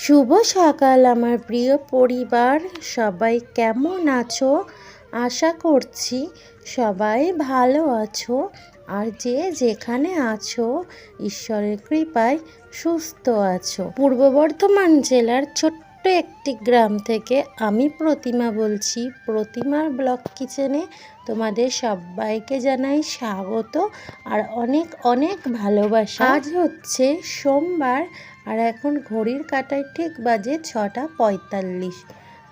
শুভ সকাল, আমার প্রিয় পরিবার। সবাই কেমন আছো? আশা করছি সবাই ভালো আছো। আর যে যেখানে আছো, ঈশ্বরের কৃপায় সুস্থ আছো। পূর্ব বর্ধমান জেলার ছোট্ট একটি গ্রাম থেকে আমি প্রতিমা বলছি। প্রতিমার ব্লক কিচেনে তোমাদের সবাইকে জানাই স্বাগত আর অনেক অনেক ভালোবাসা। আজ হচ্ছে সোমবার আর এখন ঘড়ির কাটায় ঠিক বাজে ছটা পঁয়তাল্লিশ।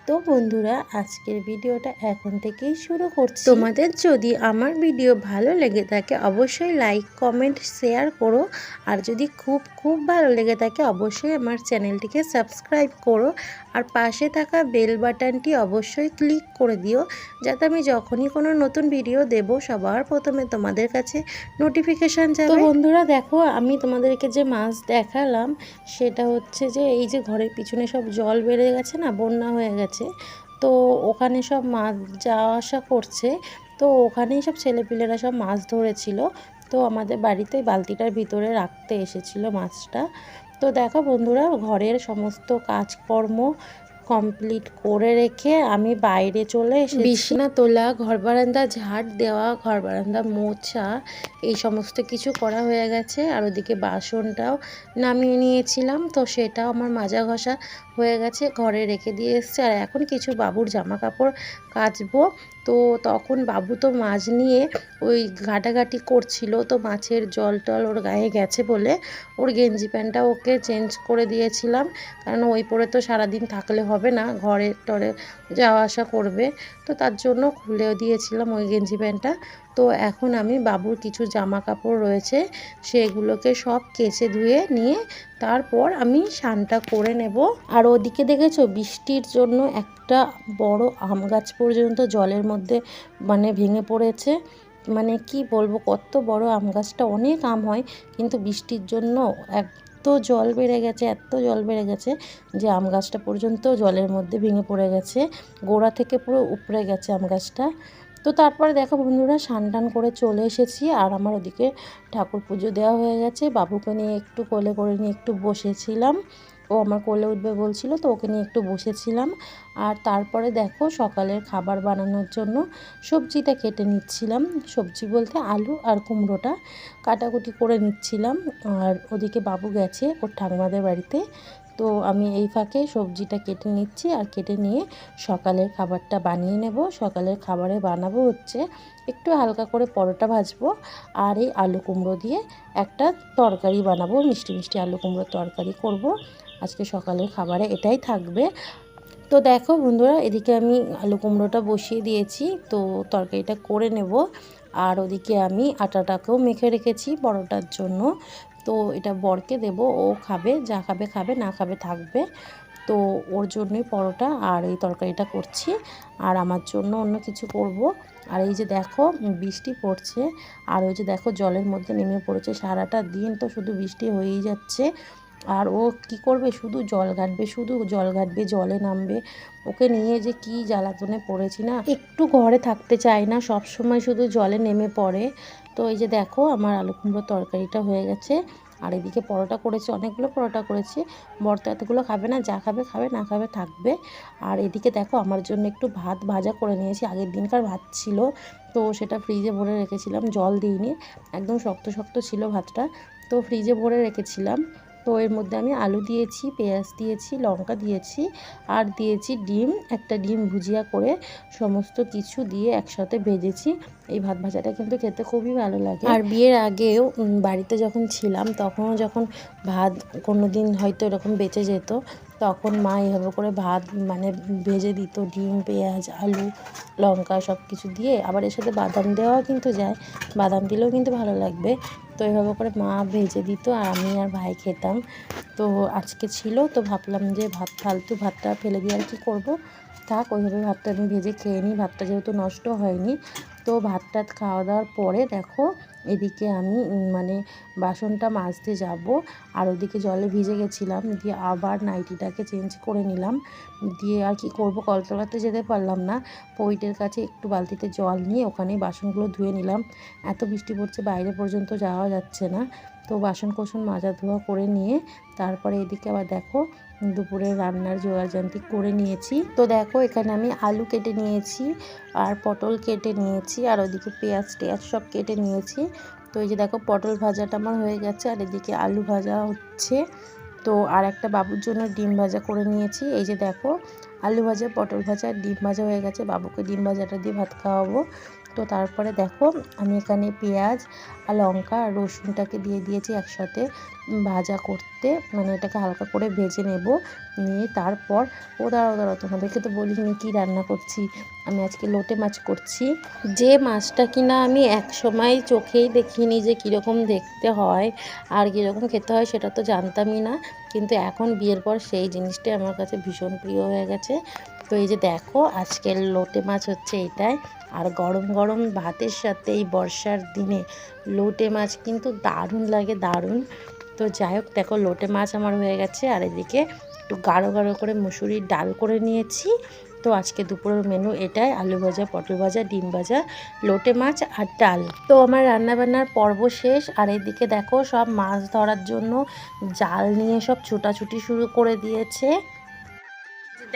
তো বন্ধুরা আজকের ভিডিওটা এখন থেকেই শুরু করছি। তোমাদের যদি আমার ভিডিও ভালো লেগে থাকে অবশ্যই লাইক কমেন্ট শেয়ার করো। আর যদি খুব খুব ভালো লেগে থাকে অবশ্যই আমার চ্যানেলটিকে সাবস্ক্রাইব করো। আর পাশে থাকা বেল বাটনটি অবশ্যই ক্লিক করে দিও যাতে আমি যখনই কোনো নতুন ভিডিও দেব সবার প্রথমে তোমাদের কাছে নোটিফিকেশান যাবে। তো বন্ধুরা দেখো আমি তোমাদেরকে যে মাছ দেখালাম সেটা হচ্ছে যে এই যে ঘরের পিছনে সব জল বেড়ে গেছে না বন্যা হয়ে গেছে। তো ওখানে সব মাছ যাওয়া আসা করছে। তো ওখানেই সব ছেলেপিলেরা সব মাছ ধরেছিল। তো আমাদের বাড়িতে বালতিটার ভিতরে রাখতে এসেছিল মাছটা। তো দেখো বন্ধুরা, ঘরের সমস্ত কাজকর্ম কমপ্লিট করে রেখে আমি বাইরে চলে এসে বিছনা তোলা, ঘর বারান্দা, ঝাড় দেওয়া, ঘর বারান্দা মোছা, এই সমস্ত কিছু করা হয়ে গেছে। আর ওদিকে বাসনটাও নামিয়ে নিয়েছিলাম। তো সেটাও আমার মাজা ঘষা হয়ে গেছে, ঘরে রেখে দিয়ে এসছে। আর এখন কিছু বাবুর জামা কাপড় কাচবো। তো তখন বাবু তো মাছ নিয়ে ওই ঘাটাঘাটি করছিল। তো মাছের জল টল ওর গায়ে গেছে বলে ওর গেঞ্জি প্যান্টটা ওকে চেঞ্জ করে দিয়েছিলাম। কারণ ওই পরে তো সারাদিন থাকলে হবে না, ঘরে টরে যাওয়া আসা করবে। তো তার জন্য খুলেও দিয়েছিলাম ওই গেঞ্জি প্যান্টটা। তো এখন আমি বাবুর কিছু জামা কাপড় রয়েছে, সেগুলোকে সব কেচে ধুয়ে নিয়ে তারপর আমি স্নানটা করে নেব। আর ওদিকে দেখেছ, বৃষ্টির জন্য একটা বড় আম গাছ পর্যন্ত জলের মধ্যে মানে ভেঙে পড়েছে। মানে কি বলব, কত বড় আম গাছটা, অনেক আম হয়, কিন্তু বৃষ্টির জন্য এত জল বেড়ে গেছে, এত জল বেড়ে গেছে যে আম গাছটা পর্যন্ত জলের মধ্যে ভেঙে পড়ে গেছে। গোড়া থেকে পুরো উপড়ে গেছে আম গাছটা। তো তারপরে দেখো বন্ধুরা টান করে চলে এসেছি আর আমার ওদিকে ঠাকুর পুজো দেওয়া হয়ে গেছে। বাবুকে নিয়ে একটু কোলে করে নিয়ে একটু বসেছিলাম। ও আমার কোলে উঠবে বলছিল, তো ওকে নিয়ে একটু বসেছিলাম। আর তারপরে দেখো সকালের খাবার বানানোর জন্য সবজিটা কেটে নিচ্ছিলাম। সবজি বলতে আলু আর কুমড়োটা কাটাকুটি করে নিচ্ছিলাম। আর ওদিকে বাবু গেছে ওর ঠাকুমাদের বাড়িতে। তো আমি এই ফাঁকে সবজিটা কেটে নিচ্ছি আর কেটে নিয়ে সকালের খাবারটা বানিয়ে নেব। সকালের খাবারে বানাবো হচ্ছে একটু হালকা করে পরোটা ভাজবো আর এই আলু কুমড়ো দিয়ে একটা তরকারি বানাবো, মিষ্টি মিষ্টি আলু কুমড়োর তরকারি করব। আজকে সকালের খাবারে এটাই থাকবে। তো দেখো বন্ধুরা, এদিকে আমি আলু কুমড়োটা বসিয়ে দিয়েছি, তো তরকারিটা করে নেব। আর ওদিকে আমি আটাটাকেও মেখে রেখেছি পরোটার জন্য। তো এটা বরকে দেব, ও খাবে, যা খাবে খাবে, না খাবে থাকবে। তো ওর জন্যই পরোটা আর এই তরকারিটা করছি। আর আমার জন্য অন্য কিছু করব। আর এই যে দেখো, বৃষ্টি পড়ছে। আর ওই যে দেখো, জলের মধ্যে নেমে পড়েছে সারাটা দিন। তো শুধু বৃষ্টি হয়েই যাচ্ছে। আর ও কি করবে? শুধু জল ঘাটবে, শুধু জল ঘাটবে, জলে নামবে। ওকে নিয়ে যে কি জ্বালাতনে পড়েছি না? একটু ঘরে থাকতে চায় না, সব সময় শুধু জলে নেমে পড়ে। তো এই যে দেখো, আমার আলু কুমড়োর তরকারিটা হয়ে গেছে। আর এদিকে পরোটা করেছি, অনেকগুলো পরোটা করেছি। বর্ত এতগুলো খাবে না, যা খাবে খাবে, না খাবে থাকবে। আর এদিকে দেখো, আমার জন্য একটু ভাত ভাজা করে নিয়েছি। আগের দিনকার ভাত ছিল, তো সেটা ফ্রিজে ভরে রেখেছিলাম, জল দিইনি। একদম শক্ত শক্ত ছিল ভাতটা, তো ফ্রিজে ভরে রেখেছিলাম। তো এর মধ্যে আমি আলু দিয়েছি, পেঁয়াজ দিয়েছি, লঙ্কা দিয়েছি আর দিয়েছি ডিম। একটা ডিম ভুজিয়া করে সমস্ত কিছু দিয়ে একসাথে ভেজেছি। এই ভাত ভাজাটা কিন্তু খেতে খুবই ভালো লাগে। আর বিয়ের আগেও বাড়িতে যখন ছিলাম, তখনও যখন ভাত কোনো দিন হয়তো এরকম বেঁচে যেত তখন মা এভাবে করে ভাত মানে ভেজে দিত, ডিম, পেঁয়াজ, আলু, লঙ্কা সব কিছু দিয়ে। আবার এর সাথে বাদাম দেওয়াও কিন্তু যায়। বাদাম দিলেও কিন্তু ভালো লাগবে। তো এভাবে করে মা ভেজে দিত আর আমি আর ভাই খেতাম। তো আজকে ছিল, তো ভাবলাম যে ভাত, ফালতু ভাতটা ফেলে দিয়ে আর কি করব? থাক, ওইভাবে ভাতটা আমি ভেজে খেয়ে নিই। ভাতটা যেহেতু নষ্ট হয়নি তো ভাত টাত খাওয়া দাওয়ার পরে দেখো এদিকে আমি মানে বাসনটা মাজতে যাব। আর ওদিকে জলে ভিজে গেছিলাম, দিয়ে আবার নাইটিটাকে চেঞ্জ করে নিলাম। দিয়ে আর কি করব কলতলাতে যেতে পারলাম না। পইটের কাছে একটু বালতিতে জল নিয়ে ওখানে বাসনগুলো ধুয়ে নিলাম। এত বৃষ্টি পড়ছে, বাইরে পর্যন্ত যাওয়া যাচ্ছে না। তো বাসন কোসন মাজা ধোয়া করে নিয়ে তারপরে এদিকে আবার দেখো দুপুরে রান্নার জোগাড়যন্ত্রী করে নিয়েছি। তো দেখো এখানে আমি আলু কেটে নিয়েছি আর পটল কেটে নিয়েছি আর ওদিকে পেঁয়াজ টেয়াজ সব কেটে নিয়েছি। তো এই যে দেখো পটল ভাজাটা আমার হয়ে গেছে আর এদিকে আলু ভাজা হচ্ছে। তো আর একটা বাবুর জন্য ডিম ভাজা করে নিয়েছি। এই যে দেখো আলু ভাজা, পটল ভাজা ডিম ভাজা হয়ে গেছে। বাবুকে ডিম ভাজাটা দিয়ে ভাত খাওয়াবো। তো তারপরে দেখো আমি এখানে পেঁয়াজ আর লঙ্কা আর রসুনটাকে দিয়ে দিয়েছি একসাথে ভাজা করতে। মানে এটাকে হালকা করে ভেজে নেব। নিয়ে তারপর ও দাঁড়াও তোমাদেরকে তো বলিনি কী রান্না করছি। আমি আজকে লোটে মাছ করছি। যে মাছটা কিনা আমি এক সময় চোখেই দেখিনি যে কীরকম দেখতে হয় আর কীরকম খেতে হয় সেটা তো জানতামই না। কিন্তু এখন বিয়ের পর সেই জিনিসটাই আমার কাছে ভীষণ প্রিয় হয়ে গেছে। তো এই যে দেখো, আজকের লোটে মাছ হচ্ছে এটাই। আর গরম গরম ভাতের সাথে এই বর্ষার দিনে লোটে মাছ কিন্তু দারুণ লাগে, দারুণ। তো যাই হোক, দেখো লোটে মাছ আমার হয়ে গেছে। আর এদিকে একটু গাঢ় গাঢ় করে মুসুরির ডাল করে নিয়েছি। তো আজকে দুপুরের মেনু এটাই, আলু ভাজা, পটল ভাজা, ডিম ভাজা, লোটে মাছ আর ডাল। তো আমার রান্নাবান্নার পর্ব শেষ। আর এদিকে দেখো সব মাছ ধরার জন্য জাল নিয়ে সব ছুটাছুটি শুরু করে দিয়েছে।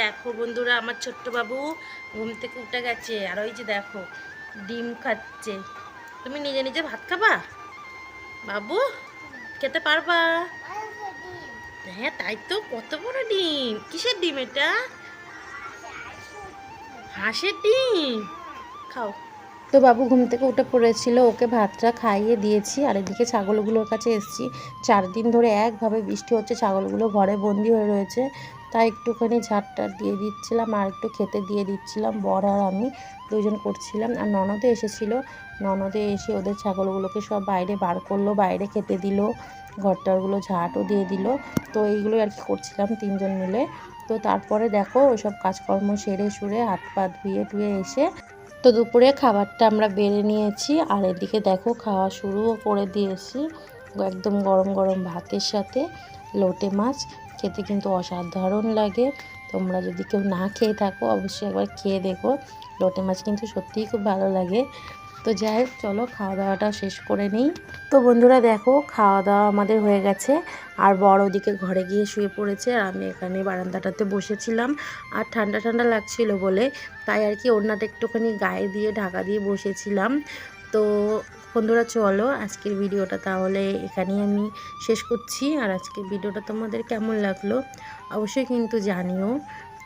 দেখো বন্ধুরা, আমার ছোট্ট বাবু ঘুম থেকে উঠে গেছে। আর ওই যে দেখো, ডিম খাচ্ছে। তুমি নিজে নিজে ভাত খাবা? বাবু, খেতে পারবা? হ্যাঁ তাই তো, কত বড় ডিম। কিসের ডিম এটা? হাঁসের ডিম? খাও। তো বাবু ঘুম থেকে উঠে পড়েছিল, ওকে ভাতটা খাইয়ে দিয়েছি, আর এদিকে ছাগলগুলোর কাছে এসেছি। চার দিন ধরে একভাবে বৃষ্টি হচ্ছে, ছাগলগুলো ঘরে বন্দি হয়ে রয়েছে। তাই একটুখানি ঝাড়টার দিয়ে দিচ্ছিলাম আর একটু খেতে দিয়ে দিচ্ছিলাম। বর আর আমি দুজন করছিলাম আর ননদে এসেছিল। ননদে এসে ওদের ছাগলগুলোকে সব বাইরে বার করল, বাইরে খেতে দিল, ঘরটারগুলো ঝাঁটও দিয়ে দিল। তো এইগুলোই আর কি করছিলাম তিনজন মিলে। তো তারপরে দেখো ওইসব কাজকর্ম সেরে সুরে হাত পা ধুয়ে টুয়ে এসে তো দুপুরে খাবারটা আমরা বেড়ে নিয়েছি। আর এদিকে দেখো খাওয়া শুরুও করে দিয়েছি। একদম গরম গরম ভাতের সাথে লোটে মাছ। খেতে কিন্তু অসাধারণ লাগে। তোমরা যদি কেউ না খেয়ে থাকো, অবশ্যই একবার খেয়ে দেখো। লোটে মাছ কিন্তু সত্যিই খুব ভালো লাগে। তো যাই হোক, চলো খাওয়া দাওয়াটা শেষ করে নিই। তো বন্ধুরা দেখো খাওয়া দাওয়া আমাদের হয়ে গেছে। আর বড় ওদিকে ঘরে গিয়ে শুয়ে পড়েছে। আর আমি এখানে বারান্দাটাতে বসেছিলাম। আর ঠান্ডা ঠান্ডা লাগছিল বলে। তাই আর কি ওড়নাটা একটুখানি গায়ে দিয়ে, ঢাকা দিয়ে বসেছিলাম। তো বন্ধুরা, চলো আজকের ভিডিওটা তাহলে এখানেই আমি শেষ করছি। আর আজকের ভিডিওটা তোমাদের কেমন লাগল অবশ্যই কিন্তু জানিও।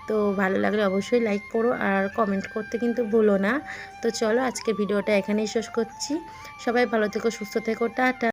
তো ভালো লাগলে অবশ্যই লাইক করো আর কমেন্ট করতে কিন্তু ভুলো না। তো চলো আজকে ভিডিওটা এখানেই শেষ করছি। সবাই ভালো থেকো, সুস্থ থেকো, টাটা।